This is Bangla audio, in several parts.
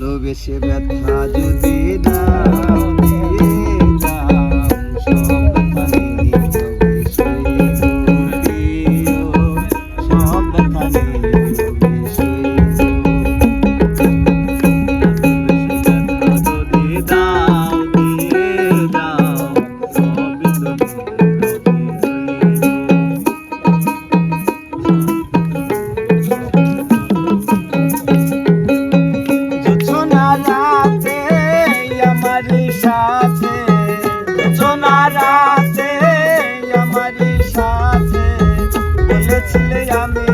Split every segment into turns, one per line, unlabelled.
ভালোবেসে ব্যথা যদি না ছিলে আমি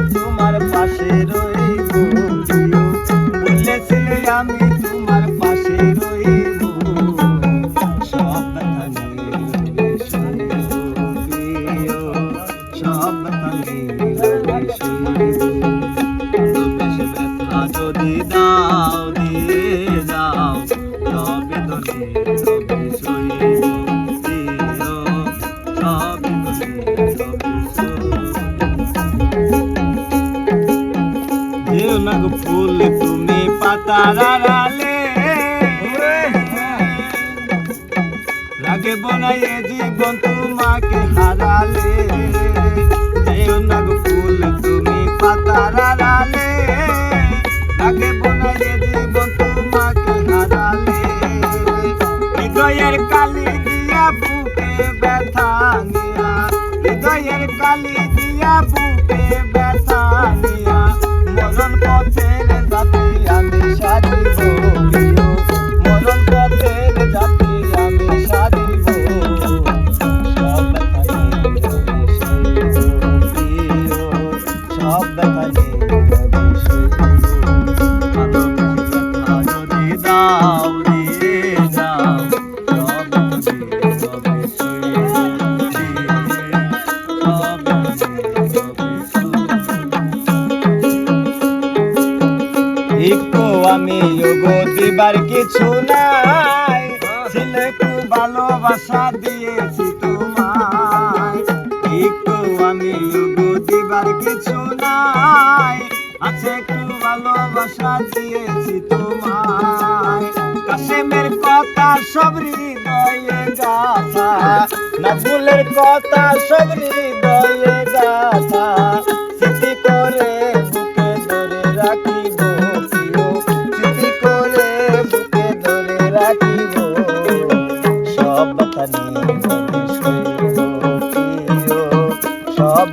ফুল, তুমি পাতার আড়ালে। রাগে বনাই জীবন তোমাকে হারালে। যেও নাগ ফুল, তুমি পাতার আড়ালে। রাগে বনাই জীবন তোমাকে হারালে। হৃদয়ের কালি দিয়া বুকে ব্যথা নিয়া। হৃদয়ের কালি দিয়া বুকে ভিক্ষ আমি গো দিবার কিছু নাই। ছেলেকে ভালোবাসা দিয়েছি তোমায়। ভিক্ষু আমি গো দিবার কিছু নাই। আছে একটু ভালোবাসা দিয়েছি তোমায়। কাশেমের কথা সব হৃদয়ে গাথা। নাজমুলের কথা সব হৃদয়ে গাথা।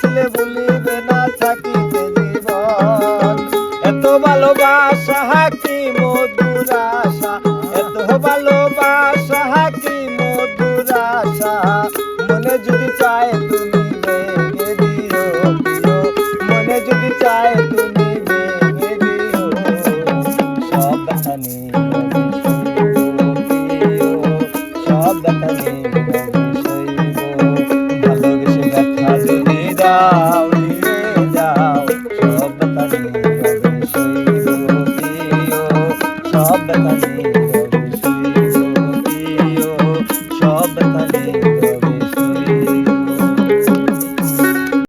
ছেলে বলিবে না। Bye.